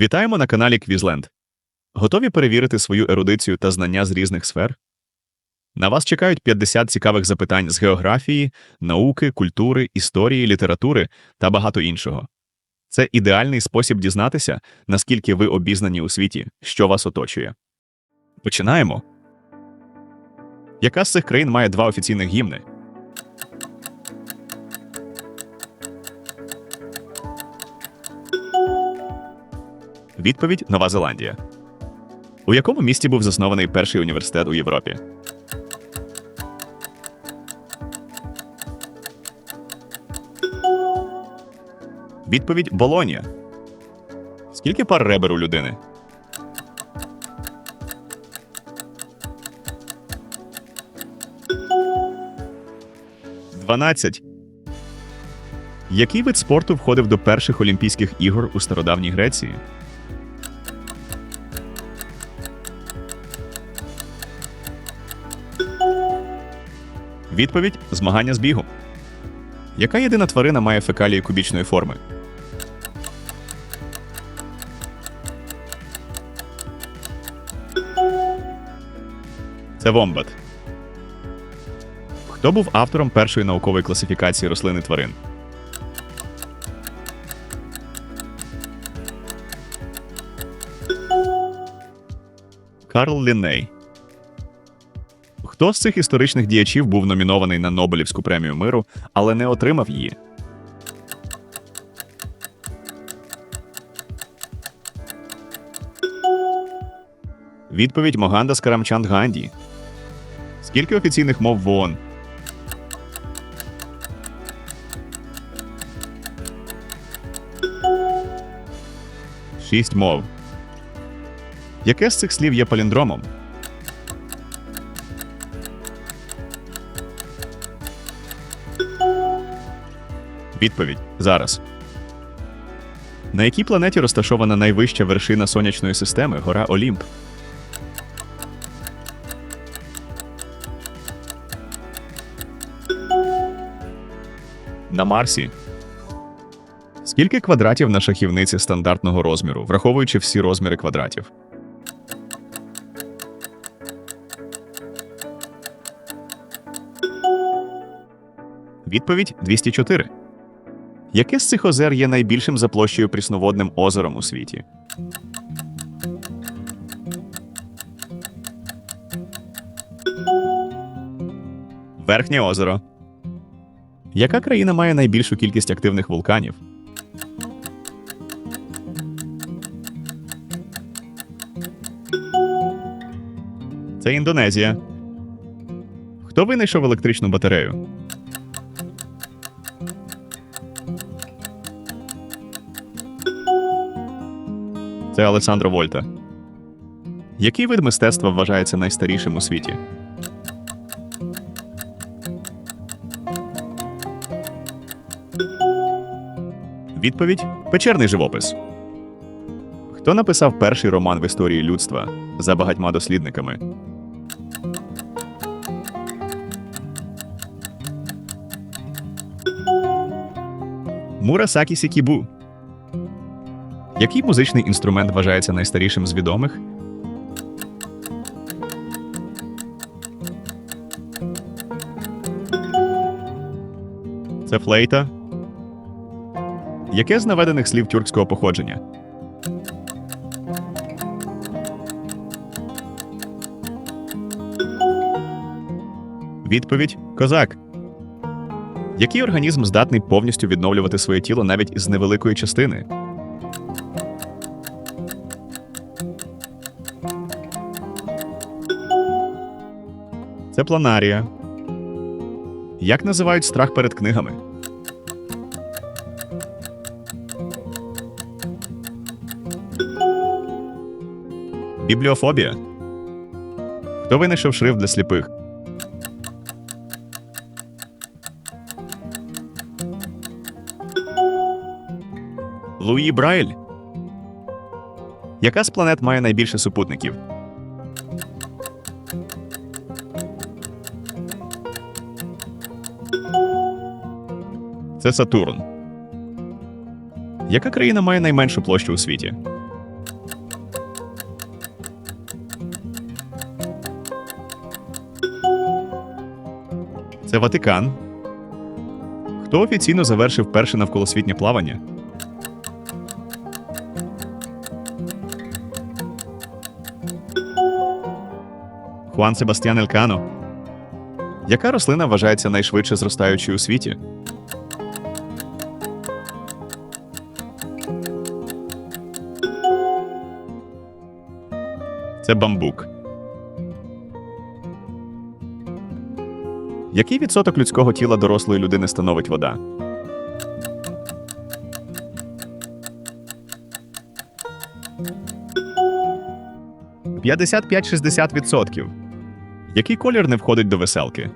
Вітаємо на каналі Квізленд. Готові перевірити свою ерудицію та знання з різних сфер? На вас чекають 50 цікавих запитань з географії, науки, культури, історії, літератури та багато іншого. Це ідеальний спосіб дізнатися, наскільки ви обізнані у світі, що вас оточує. Починаємо. Яка з цих країн має два офіційних гімни? Відповідь Нова Зеландія. У якому місті був заснований перший університет у Європі? Відповідь Болонія. Скільки пар ребер у людини? Дванадцять. Який вид спорту входив до перших Олімпійських ігор у стародавній Греції? Відповідь змагання з бігу. Яка єдина тварина має фекалії кубічної форми? Це вомбат. Хто був автором першої наукової класифікації рослин і тварин? Карл Лінней. Хто з цих історичних діячів був номінований на Нобелівську премію миру, але не отримав її? Відповідь Моганда Скарамчанд Ганді. Скільки офіційних мов в ООН? Шість мов. Яке з цих слів є паліндромом? Відповідь зараз. На якій планеті розташована найвища вершина сонячної системи гора Олімп? На Марсі. Скільки квадратів на шахівниці стандартного розміру, враховуючи всі розміри квадратів? Відповідь 204. Яке з цих озер є найбільшим за площею прісноводним озером у світі? Верхнє озеро. Яка країна має найбільшу кількість активних вулканів? Це Індонезія. Хто винайшов електричну батарею? Це Алесандро Вольта. Який вид мистецтва вважається найстарішим у світі? Відповідь печерний живопис. Хто написав перший роман в історії людства за багатьма дослідниками? Мурасакі Сікібу. Який музичний інструмент вважається найстарішим з відомих? Це флейта. Яке з наведених слів тюркського походження? Відповідь Козак. Який організм здатний повністю відновлювати своє тіло навіть із невеликої частини? Це планарія. Як називають страх перед книгами? Бібліофобія. Хто винайшов шрифт для сліпих? Луї Брайль. Яка з планет має найбільше супутників? це Сатурн. Яка країна має найменшу площу у світі? Це Ватикан. Хто офіційно завершив перше навколосвітнє плавання? Хуан Себастьян Елькано. Яка рослина вважається найшвидше зростаючою у світі? Це бамбук. Який відсоток людського тіла дорослої людини становить вода? П'ятдесят п'ять 60 відсотків. Який колір не входить до веселки?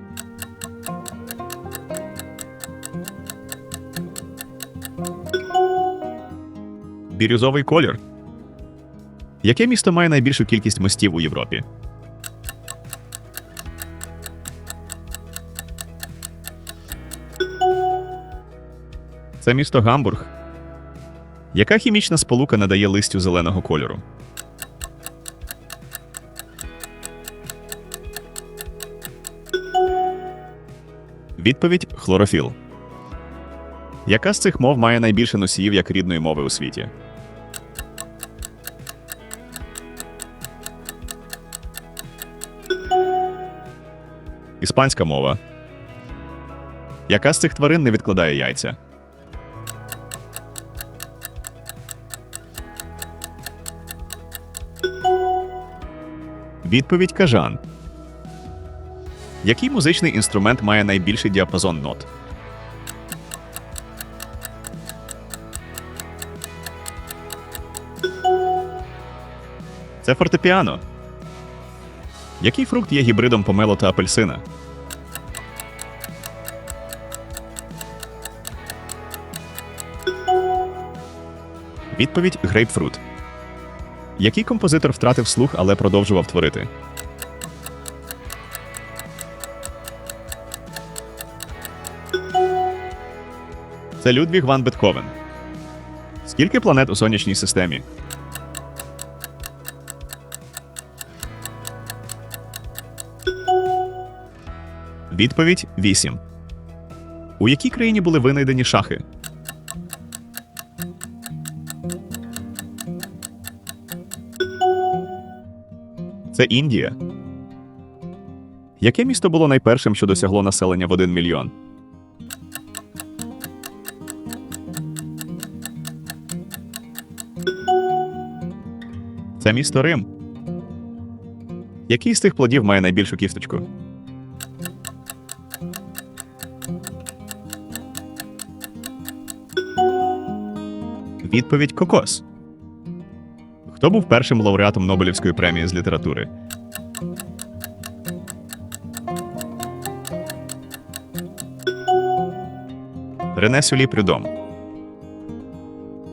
Бірюзовий колір. Яке місто має найбільшу кількість мостів у Європі? Це місто Гамбург. Яка хімічна сполука надає листю зеленого кольору? Відповідь хлорофіл. Яка з цих мов має найбільше носіїв як рідної мови у світі? Іспанська мова. Яка з цих тварин не відкладає яйця? Відповідь кажан. Який музичний інструмент має найбільший діапазон нот? Це фортепіано. Який фрукт є гібридом помело та апельсина? Відповідь грейпфрут. Який композитор втратив слух, але продовжував творити? Це Людвіг Ван Бетховен. Скільки планет у сонячній системі? Відповідь 8. У якій країні були винайдені шахи? Це Індія. Яке місто було найпершим, що досягло населення в 1 мільйон? Це місто Рим. Який з цих плодів має найбільшу кісточку? Відповідь Кокос. Хто був першим лауреатом Нобелівської премії з літератури? Рене Сюлі Прюдом.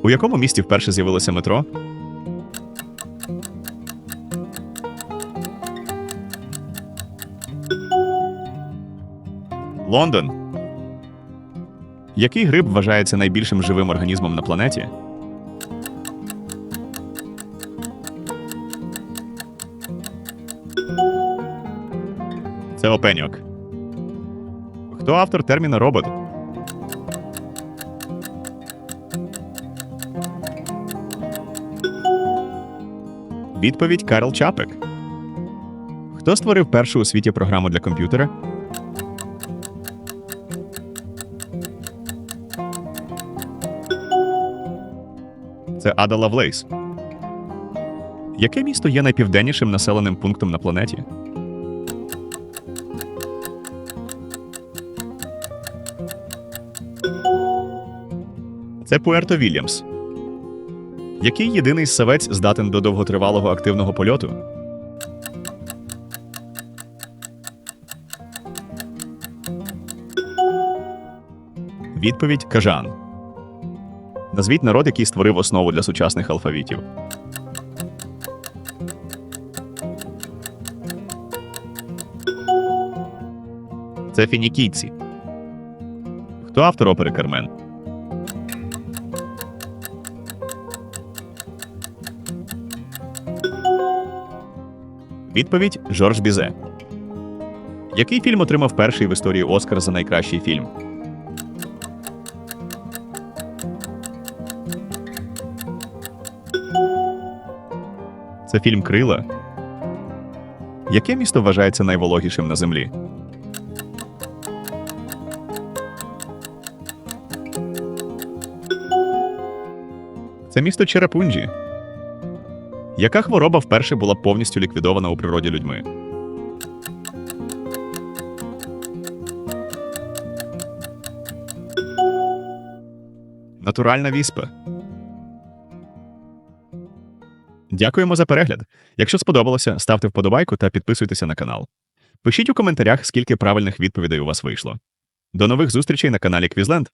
У якому місті вперше з'явилося метро? Лондон. Який гриб вважається найбільшим живим організмом на планеті? Це опеньок. Хто автор терміна робот? Відповідь Карл Чапек. Хто створив першу у світі програму для комп'ютера? Це Ада Лавлейс. Яке місто є найпівденнішим населеним пунктом на планеті? Це Пуерто Вільямс. Який єдиний ссавець здатен до довготривалого активного польоту? Відповідь кажан. Назвіть народ, який створив основу для сучасних алфавітів. Це фінікійці. Хто автор опери Кармен? Відповідь Жорж Бізе. Який фільм отримав перший в історії Оскар за найкращий фільм? Це фільм Крила. Яке місто вважається найвологішим на землі? Це місто Черепунджі. Яка хвороба вперше була повністю ліквідована у природі людьми? Натуральна віспа. Дякуємо за перегляд. Якщо сподобалося, ставте вподобайку та підписуйтеся на канал. Пишіть у коментарях, скільки правильних відповідей у вас вийшло. До нових зустрічей на каналі Квізленд.